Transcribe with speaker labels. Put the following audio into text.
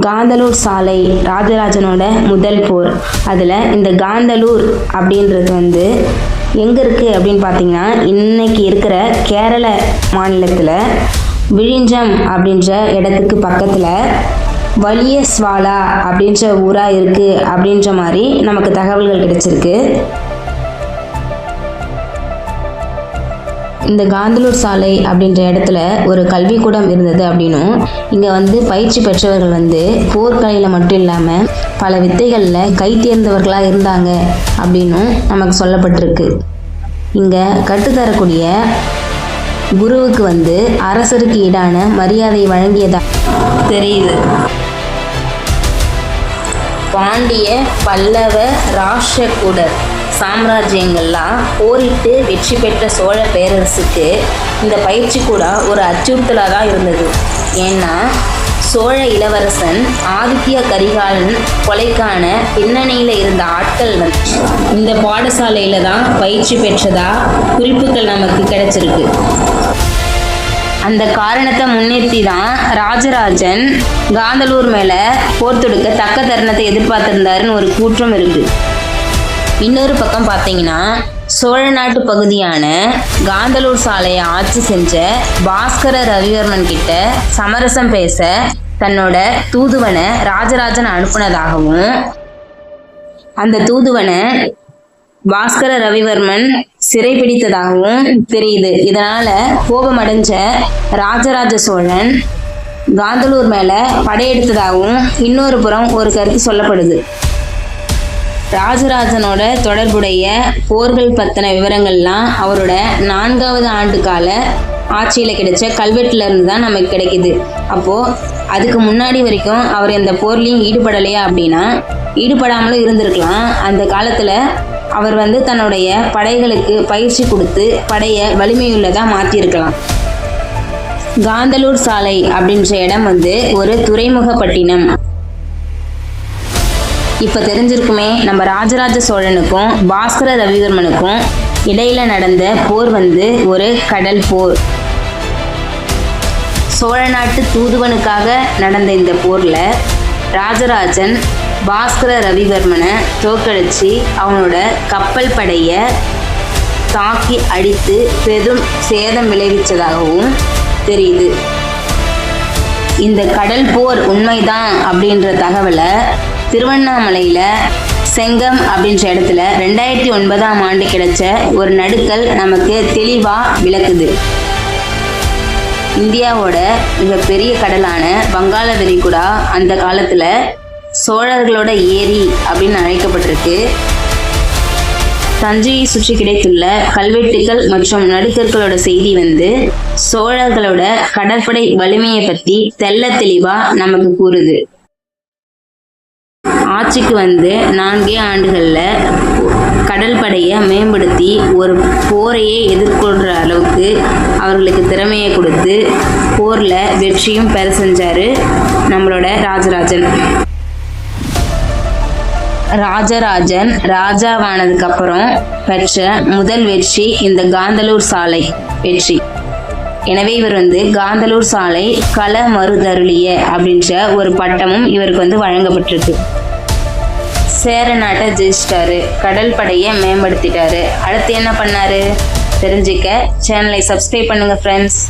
Speaker 1: காந்தலூர் சாலை ராஜராஜனோட முதல் போர். அதில் இந்த காந்தலூர் அப்படின்றது வந்து எங்கே இருக்குது அப்படின்னு பார்த்தீங்கன்னா இன்னைக்கு இருக்கிற கேரள மாநிலத்தில் விழிஞ்சம் அப்படின்ற இடத்துக்கு பக்கத்தில் வலியஸ்வாலா அப்படின்ற ஊராக இருக்குது அப்படின்ற மாதிரி நமக்கு தகவல்கள் கிடைச்சிருக்கு. இந்த காந்தலூர் சாலை அப்படின்ற இடத்துல ஒரு கல்விக்கூடம் இருந்தது அப்படின்னும் இங்கே வந்து பயிற்சி பெற்றவர்கள் வந்து போர்க்கலையில் மட்டும் இல்லாமல் பல வித்தைகளில் கை தேர்ந்தவர்களாக இருந்தாங்க அப்படின்னும் நமக்கு சொல்லப்பட்டிருக்கு. இங்கே கற்றுத்தரக்கூடிய குருவுக்கு வந்து அரசருக்கு ஈடான மரியாதை வழங்கியதா தெரியுது. பாண்டிய பல்லவ ராஷ்டிரகூடர் சாம்ராஜ்யங்கள்லாம் போரிட்டு வெற்றி பெற்ற சோழ பேரரசுக்கு இந்த பயிற்சி கூட ஒரு அச்சுறுத்தலாக தான் இருந்தது. ஏன்னா சோழ இளவரசன் ஆதித்ய கரிகாலன் கொலைக்கான பின்னணியில் இருந்த ஆட்கள் வந்து இந்த பாடசாலையில் தான் பயிற்சி பெற்றதா குறிப்புகள் நமக்கு கிடைச்சிருக்கு. அந்த காரணத்தை முன்னிறுத்தி தான் ராஜராஜன் காந்தலூர் மேலே போர் தொடுக்க தக்க தருணத்தை எதிர்பார்த்திருந்தாருன்னு ஒரு கூற்றம் இருக்குது இன்னொரு பக்கம் பார்த்தீங்கன்னா சோழ நாட்டு பகுதியான காந்தலூர் சாலையை ஆட்சி செஞ்ச பாஸ்கர ரவிவர்மன் கிட்ட சமரசம் பேச தன்னோட தூதுவனை ராஜராஜன் அனுப்புனதாகவும் அந்த தூதுவனை பாஸ்கர ரவிவர்மன் சிறைபிடித்ததாகவும் தெரியுது. இதனால கோபமடைஞ்ச ராஜராஜ சோழன் காந்தலூர் மேல படையெடுத்ததாகவும் இன்னொரு புறம் ஒரு கருத்து சொல்லப்படுது. ராஜராஜனோட தொடர்புடைய போர்கள் பத்தின விவரங்கள்லாம் அவரோட நான்காவது ஆண்டு கால ஆட்சியில் கிடைச்ச கல்வெட்டுல இருந்து தான் நமக்கு கிடைக்குது. அப்போ அதுக்கு முன்னாடி வரைக்கும் அவர் எந்த போர்லையும் ஈடுபடலையா அப்படின்னா ஈடுபடாமலும் இருந்திருக்கலாம். அந்த காலத்தில் அவர் வந்து தன்னுடைய படைகளுக்கு பயிற்சி கொடுத்து படையை வலிமையுள்ளதாக மாற்றியிருக்கலாம் காந்தலூர் சாலை அப்படின்ற இடம் வந்து ஒரு துறைமுகப்பட்டினம். இப்போ தெரிஞ்சிருக்குமே நம்ம ராஜராஜ சோழனுக்கும் பாஸ்கர ரவிவர்மனுக்கும் இடையில நடந்த போர் வந்து ஒரு கடல் போர். சோழ நாட்டு தூதுவனுக்காக நடந்த இந்த போர்ல ராஜராஜன் பாஸ்கர ரவிவர்மனை தோக்கடிச்சு அவனோட கப்பல் படைய தாக்கி அடித்து பெரும் சேதம் விளைவிச்சதாகவும் தெரியுது. இந்த கடல் போர் உண்மைதான் அப்படின்ற தகவலை திருவண்ணாமலையில் செங்கம் அப்படின்ற இடத்துல ரெண்டாயிரத்தி ஒன்பதாம் ஆண்டு கிடைச்ச ஒரு நடுக்கல் நமக்கு தெளிவாக விளக்குது. இந்தியாவோட மிகப்பெரிய கடலான வங்காள விரிகுடா அந்த காலத்தில் சோழர்களோட ஏரி அப்படின்னு அழைக்கப்பட்டிருக்கு. தஞ்சையை சுற்றி கிடைத்துள்ள கல்வெட்டுகள் மற்றும் நடுக்கற்களோட செய்தி வந்து சோழர்களோட கடற்படை வலிமையை பற்றி தெல்ல தெளிவா நமக்கு கூறுது. ஆட்சிக்கு வந்து நான்கே ஆண்டுகளில் கடல் படையை மேம்படுத்தி ஒரு போரையே எதிர்கொள்கிற அளவுக்கு அவர்களுக்கு திறமையை கொடுத்து போரில் வெற்றியும் பெற செஞ்சார் நம்மளோட ராஜராஜன். ராஜராஜன் ராஜாவானதுக்கு அப்புறம் பெற்ற முதல் வெற்றி இந்த காந்தலூர் சாலை வெற்றி. எனவே இவர் வந்து காந்தலூர் சாலை கல மறுதருளிய அப்படின்ற ஒரு பட்டமும் இவருக்கு வந்து வழங்கப்பட்டிருக்கு. சேர நாட்டை ஜெயிச்சிட்டாரு. கடல் படையை மேம்படுத்திட்டாரு. அடுத்து என்ன பண்ணாரு? தெரிஞ்சுக்க சேனலை சப்ஸ்கிரைப் பண்ணுங்க ஃப்ரெண்ட்ஸ்